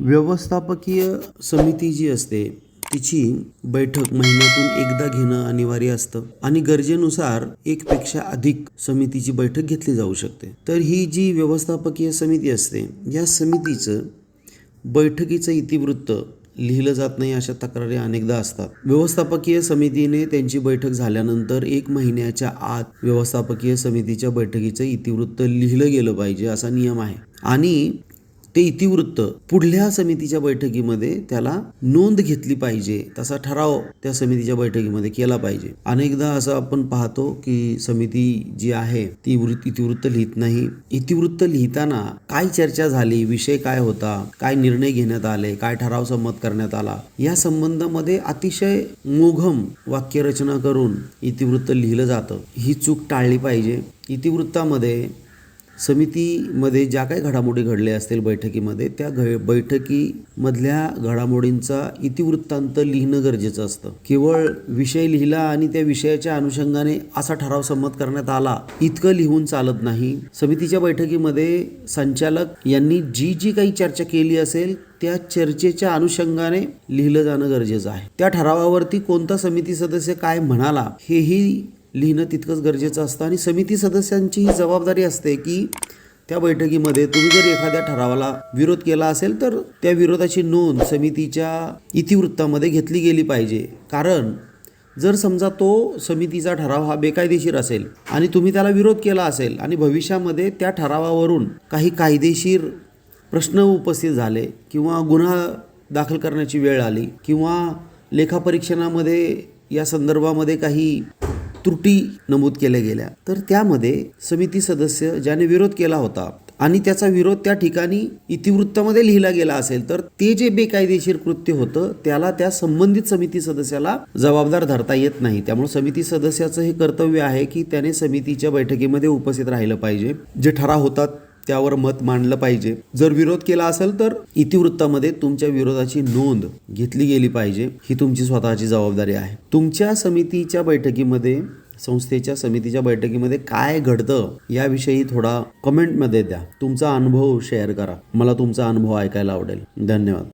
व्यवस्थापकीय समिती जी असते तिची बैठक महिन्यातून एकदा घेणं अनिवार्य असतं आणि गरजेनुसार एकपेक्षा अधिक समितीची बैठक घेतली जाऊ शकते. तर ही जी व्यवस्थापकीय समिती असते या समितीचं बैठकीचं इतिवृत्त लिहिलं जात नाही अशा तक्रारी अनेकदा असतात. व्यवस्थापकीय समितीने त्यांची बैठक झाल्यानंतर एक महिन्याच्या आत व्यवस्थापकीय समितीच्या बैठकीचं इतिवृत्त लिहिलं गेलं पाहिजे असा नियम आहे. आणि ते इतिवृत्त. पुढल्या समितीच्या बैठकीमध्ये त्याला नोंद घेतली पाहिजे. तसा ठराव त्या समितीच्या बैठकीमध्ये केला पाहिजे. अनेकदा असं आपण पाहतो की समिती जी आहे ती इतिवृत्त लिहित नाही. इतिवृत्त लिहिताना काय चर्चा झाली? विषय काय होता? काय निर्णय घेण्यात आले? काय ठराव संमत करण्यात आला? या संबंधामध्ये अतिशय मोघम वाक्यरचना करून इतिवृत्त लिहिलं जातं. ही चूक टाळली पाहिजे. इतिवृत्तामध्ये समितीमध्ये ज्या काही घडामोडी घडल्या असतील बैठकीमध्ये त्या घ बैठकीमधल्या घडामोडींचा इतिवृत्तांत लिहिणं गरजेचं असतं. केवळ विषय लिहिला आणि त्या विषयाच्या अनुषंगाने असा ठराव संमत करण्यात आला इतकं लिहून चालत नाही. समितीच्या बैठकीमध्ये संचालक यांनी जी जी काही चर्चा केली असेल त्या चर्चेच्या अनुषंगाने लिहिलं जाणं गरजेचं आहे. त्या ठरावावरती कोणता समिती सदस्य काय म्हणाला हेही लिहिणं तितकंच गरजेचं असतं आणि समिती सदस्यांची ही जबाबदारी असते की त्या बैठकीमध्ये तुम्ही जर एखाद्या ठरावाला विरोध केला असेल तर त्या विरोधाची नोंद समितीच्या इतिवृत्तामध्ये घेतली गेली पाहिजे. कारण जर समजा तो समितीचा ठराव हा बेकायदेशीर असेल आणि तुम्ही त्याला विरोध केला असेल आणि भविष्यामध्ये त्या ठरावावरून काही कायदेशीर प्रश्न उपस्थित झाले किंवा गुन्हा दाखल करण्याची वेळ आली किंवा लेखापरीक्षणामध्ये या संदर्भामध्ये काही त्रुटी नमूद केल्या गेल्या. तर त्यामध्ये समिती सदस्य ज्याने विरोध केला होता आणि त्याचा विरोध त्या ठिकाणी इतिवृत्तामध्ये लिहिला गेला असेल तर ते जे बेकायदेशीर कृत्य होतं त्याला त्या संबंधित समिती सदस्याला जबाबदार धरता येत नाही. त्यामुळे समिती सदस्याचं हे कर्तव्य आहे की त्याने समितीच्या बैठकीमध्ये उपस्थित राहिलं पाहिजे. जे ठराव होतात त्यावर मत मांडलं पाहिजे. जर विरोध केला असेल तर इतिवृत्तामध्ये तुमच्या विरोधाची नोंद घेतली गेली पाहिजे. ही तुमची स्वतःची जबाबदारी आहे. तुमच्या समितीच्या बैठकीमध्ये संस्थेच्या समितीच्या बैठकीमध्ये काय घडतं याविषयी थोडा कमेंटमध्ये द्या. तुमचा अनुभव शेअर करा. मला तुमचा अनुभव ऐकायला आवडेल. धन्यवाद.